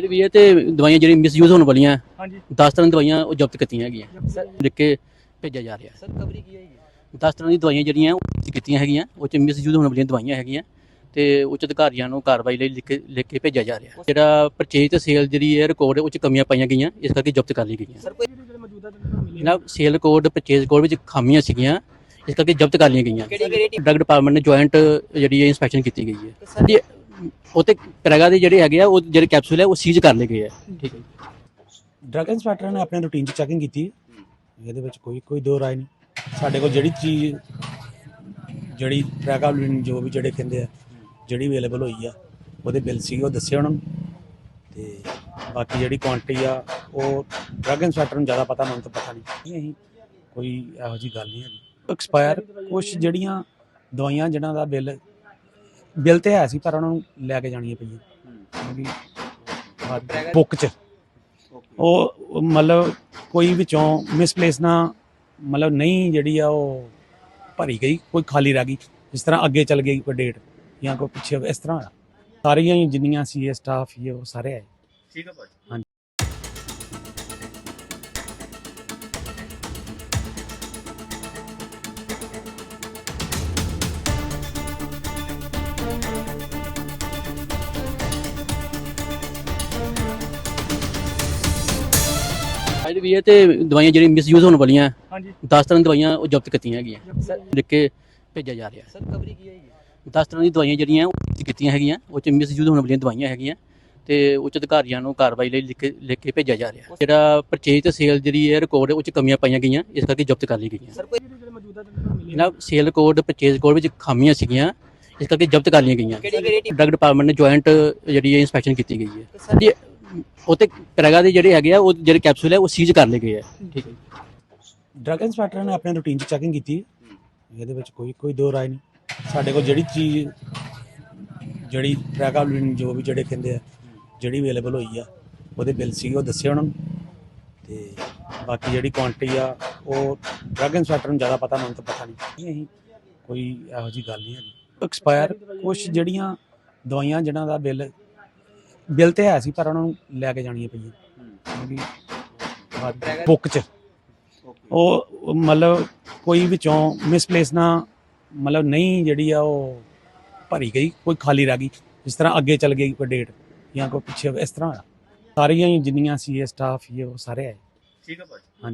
ਅੱਜ ਵੀ ਇਹ ਤੇ ਦਵਾਈਆਂ ਜਿਹੜੀ ਮਿਸਯੂਜ਼ ਹੋਣ ਵਾਲੀਆਂ ਹਾਂਜੀ। 10 ਤਰ੍ਹਾਂ ਦੀਆਂ ਦਵਾਈਆਂ ਉਹ ਜ਼ਬਤ ਕੀਤੀਆਂ ਹੈਗੀਆਂ। ਲਿਖ ਕੇ ਭੇਜਿਆ ਜਾ ਰਿਹਾ। ਸਰ ਕਵਰੀ ਕੀ ਹੈ 10 ਤਰ੍ਹਾਂ ਦੀਆਂ ਦਵਾਈਆਂ ਜਿਹੜੀਆਂ ਉਹ ਕੀਤੀਆਂ ਹੈਗੀਆਂ ਉਹ ਚ ਮਿਸਯੂਜ਼ ਹੋਣ ਵਾਲੀਆਂ ਦਵਾਈਆਂ ਹੈਗੀਆਂ ਤੇ ਉੱਚ ਅਧਿਕਾਰੀਆਂ ਨੂੰ ਕਾਰਵਾਈ ਲਈ ਲਿਖ ਕੇ ਲਿਖ ਕੇ ਭੇਜਿਆ ਜਾ ਰਿਹਾ। ਜਿਹੜਾ ਪਰਚੇਜ ਤੇ ਸੇਲ ਜਿਹੜੀ ਹੈ ਰਿਕਾਰਡ ਉਹ ਚ ਕਮੀਆਂ ਪਾਈਆਂ ਗਈਆਂ ਇਸ ਕਰਕੇ ਜ਼ਬਤ ਕਰ ਲਈ ਗਈਆਂ। ਸਰ ਕੋਈ ਜਿਹੜੇ ਮੌਜੂਦਾ ਜਨਾਬ ਸੇਲ ਕੋਡ ਪਰਚੇਜ ਕੋਡ ਵਿੱਚ ਖਾਮੀਆਂ ਸੀਗੀਆਂ ਇਸ ਕਰਕੇ ਜ਼ਬਤ ਕਰ ਲਈਆਂ ਗਈਆਂ। ਡਰਗ ਡਿਪਾਰਟਮੈਂਟ ਨੇ ਜੁਆਇੰਟ ਜਿਹੜੀ ਹੈ ਇਨਸਪੈਕਸ਼ਨ ਕੀਤੀ ਗਈ ਹੈ। ਉਹ ਤੇ ਪ੍ਰੈਗਾ ਦੇ ਜਿਹੜੇ ਹੈਗੇ ਆ, ਉਹ ਜਿਹੜੇ ਕੈਪਸੂਲ ਹੈ ਉਹ ਸੀਜ਼ ਕਰ ਲਏ ਗਏ ਆ। ਠੀਕ ਹੈ ਜੀ। ਡਰਗ ਇੰਸਪੈਕਟਰ ਨੇ ਆਪਣੇ ਰੂਟੀਨ 'ਚ ਚੈਕਿੰਗ ਕੀਤੀ ਇਹਦੇ ਵਿੱਚ ਕੋਈ ਕੋਈ ਦੋ ਰਾਏ ਨਹੀਂ। ਸਾਡੇ ਕੋਲ ਜਿਹੜੀ ਚੀਜ਼, ਜਿਹੜੀ ਪ੍ਰੈਗਾਬਲਿਨ ਜੋ ਵੀ ਜਿਹੜੇ ਕਹਿੰਦੇ ਆ, ਜਿਹੜੀ ਅਵੇਲੇਬਲ ਹੋਈ ਆ, ਉਹਦੇ ਬਿੱਲ ਸੀ ਉਹ ਦੱਸੇ ਉਹਨਾਂ ਨੂੰ। ਤੇ ਬਾਕੀ ਜਿਹੜੀ ਕੁਆਂਟੀਟੀ ਆ, ਉਹ ਡਰਗ ਇੰਸਪੈਕਟਰ ਨੂੰ ਜ਼ਿਆਦਾ ਪਤਾ, ਮੈਨੂੰ ਤਾਂ ਪਤਾ ਨਹੀਂ। ਅਸੀਂ ਕੋਈ ਇਹੋ ਜੀ ਗੱਲ ਨਹੀਂ ਹੈਗੀ। ਐਕਸਪਾਇਰ ਕੁਝ ਜਿਹੜੀਆਂ ਦਵਾਈਆਂ, ਜਿਨ੍ਹਾਂ ਦਾ ਬਿੱਲ ਬਿੱਲ ਤੇ ਹੈ ਸੀ ਪਰ ਉਹਨਾਂ ਨੂੰ ਲੈ ਕੇ ਜਾਣੀਆਂ ਪਈਆਂ ਕਿਉਂਕਿ ਬੁੱਕ 'ਚ ਉਹ ਮਤਲਬ ਕੋਈ ਵਿੱਚੋਂ ਮਿਸਪਲੇਸ ਨਾ ਮਤਲਬ ਨਹੀਂ ਜਿਹੜੀ ਆ ਉਹ ਭਰੀ ਗਈ ਕੋਈ ਖਾਲੀ ਰਹਿ ਗਈ। ਜਿਸ ਤਰ੍ਹਾਂ ਅੱਗੇ ਚੱਲ ਗਈ ਕੋਈ ਡੇਟ ਜਾਂ ਕੋਈ ਪਿੱਛੇ ਇਸ ਤਰ੍ਹਾਂ ਸਾਰੀਆਂ ਜਿੰਨੀਆਂ ਸੀ ਸਟਾਫ ਇਹ ਉਹ ਸਾਰੇ ਆਏ। ਠੀਕ ਹੈ ਭਾਈ ਅੱਜ ਵੀ ਇਹ ਤੇ ਦਵਾਈਆਂ ਜਿਹੜੀ ਮਿਸਯੂਜ਼ ਹੋਣ ਵਾਲੀਆਂ ਹਾਂਜੀ। 10 ਤਰ੍ਹਾਂ ਦਵਾਈਆਂ ਉਹ ਜ਼ਬਤ ਕੀਤੀਆਂ ਹੈਗੀਆਂ। ਲਿਖ ਕੇ ਭੇਜਿਆ ਜਾ ਰਿਹਾ। ਸਰ ਕਵਰੀ ਕੀ ਹੈ 10 ਤਰ੍ਹਾਂ ਦੀਆਂ ਦਵਾਈਆਂ ਜਿਹੜੀਆਂ ਉਹ ਜ਼ਬਤ ਕੀਤੀਆਂ ਹੈਗੀਆਂ ਉਹ ਚ ਮਿਸਯੂਜ਼ ਹੋਣ ਵਾਲੀਆਂ ਦਵਾਈਆਂ ਹੈਗੀਆਂ ਤੇ ਉੱਚ ਅਧਿਕਾਰੀਆਂ ਨੂੰ ਕਾਰਵਾਈ ਲਈ ਲਿਖ ਕੇ ਲਿਖ ਕੇ ਭੇਜਿਆ ਜਾ ਰਿਹਾ। ਜਿਹੜਾ ਪਰਚੇਜ ਤੇ ਸੇਲ ਜਿਹੜੀ ਹੈ ਰਿਕਾਰਡ ਉਹ ਚ ਕਮੀਆਂ ਪਾਈਆਂ ਗਈਆਂ ਇਸ ਕਰਕੇ ਜ਼ਬਤ ਕਰ ਲਈ ਗਈਆਂ। ਸਰ ਕੋਈ ਜਿਹੜੇ ਮੌਜੂਦਾ ਤੁਹਾਨੂੰ ਮਿਲੇ ਜਨਾਬ ਸੇਲ ਕੋਡ ਪਰਚੇਜ ਕੋਡ ਵਿੱਚ ਖਾਮੀਆਂ ਸੀਗੀਆਂ ਇਸ ਕਰਕੇ ਜ਼ਬਤ ਕਰ ਲਈਆਂ ਗਈਆਂ। ਕਿਹੜੀ ਕਿਹੜੀ ਡਰਗ ਡਿਪਾਰਟਮੈਂਟ ਨੇ ਜੁਆਇੰਟ ਜਿਹੜੀ ਹੈ ਇਨਸਪੈਕਸ਼ਨ ਕੀਤੀ ਗਈ ਹੈ। ਸਰ ਜੀ ਉਹ ਤੇ ਪ੍ਰੈਗਾ ਦੇ ਜਿਹੜੇ ਹੈਗੇ ਆ, ਉਹ ਜਿਹੜੇ ਕੈਪਸੂਲ ਹੈ, ਉਹ ਸੀਜ਼ ਕਰ ਲਏ ਗਏ ਆ ਠੀਕ ਹੈ ਜੀ। ਡਰਗ ਇੰਸਪੈਕਟਰ ਨੇ ਆਪਣੇ ਰੂਟੀਨ 'ਚ ਚੈਕਿੰਗ ਕੀਤੀ ਇਹਦੇ ਵਿੱਚ ਕੋਈ ਕੋਈ ਦੋ ਰਾਏ ਨਹੀਂ। ਸਾਡੇ ਕੋਲ ਜਿਹੜੀ ਚੀਜ਼, ਜਿਹੜੀ ਪ੍ਰੈਗਾਬਲਿਨ ਜੋ ਵੀ ਜਿਹੜੇ ਕਹਿੰਦੇ ਆ, ਜਿਹੜੀ ਅਵੇਲੇਬਲ ਹੋਈ ਆ, ਉਹਦੇ ਬਿੱਲ ਸੀ ਉਹ ਦੱਸੇ ਉਹਨਾਂ ਨੂੰ। ਤੇ ਬਾਕੀ ਜਿਹੜੀ ਕੁਆਂਟੀਟੀ ਆ, ਉਹ ਡਰਗ ਇੰਸਪੈਕਟਰ ਨੂੰ ਜ਼ਿਆਦਾ ਪਤਾ ਮੈਨੂੰ ਤਾਂ ਪਤਾ ਨਹੀਂ। ਅਸੀਂ ਕੋਈ ਇਹੋ ਜੀ ਗੱਲ ਨਹੀਂ ਹੈਗੀ। ਐਕਸਪਾਇਰ ਕੁਝ ਜਿਹੜੀਆਂ ਦਵਾਈਆਂ ਜਿਨ੍ਹਾਂ ਦਾ ਬਿੱਲ ਬਿੱਲ ਤੇ ਹੈ ਸੀ ਪਰ ਉਹਨਾਂ ਨੂੰ ਲੈ ਕੇ ਜਾਣੀਆਂ ਪਈਆਂ ਕਿਉਂਕਿ ਬੁੱਕ 'ਚ। ਉਹ ਮਤਲਬ ਕੋਈ ਵਿੱਚੋਂ ਮਿਸਪਲੇਸ ਨਾ ਮਤਲਬ ਨਹੀਂ ਜਿਹੜੀ ਆ ਉਹ ਭਰੀ ਗਈ ਕੋਈ ਖਾਲੀ ਰਹਿ ਗਈ ਜਿਸ ਤਰ੍ਹਾਂ ਅੱਗੇ ਚੱਲ ਗਈ ਕੋਈ ਡੇਟ ਜਾਂ ਕੋਈ ਪਿੱਛੇ ਇਸ ਤਰ੍ਹਾਂ ਸਾਰੀਆਂ ਹੀ ਜਿੰਨੀਆਂ ਸੀ ਸਟਾਫ ਇਹ ਉਹ ਸਾਰੇ ਆਏ। ਠੀਕ ਹੈ ਭਾਈ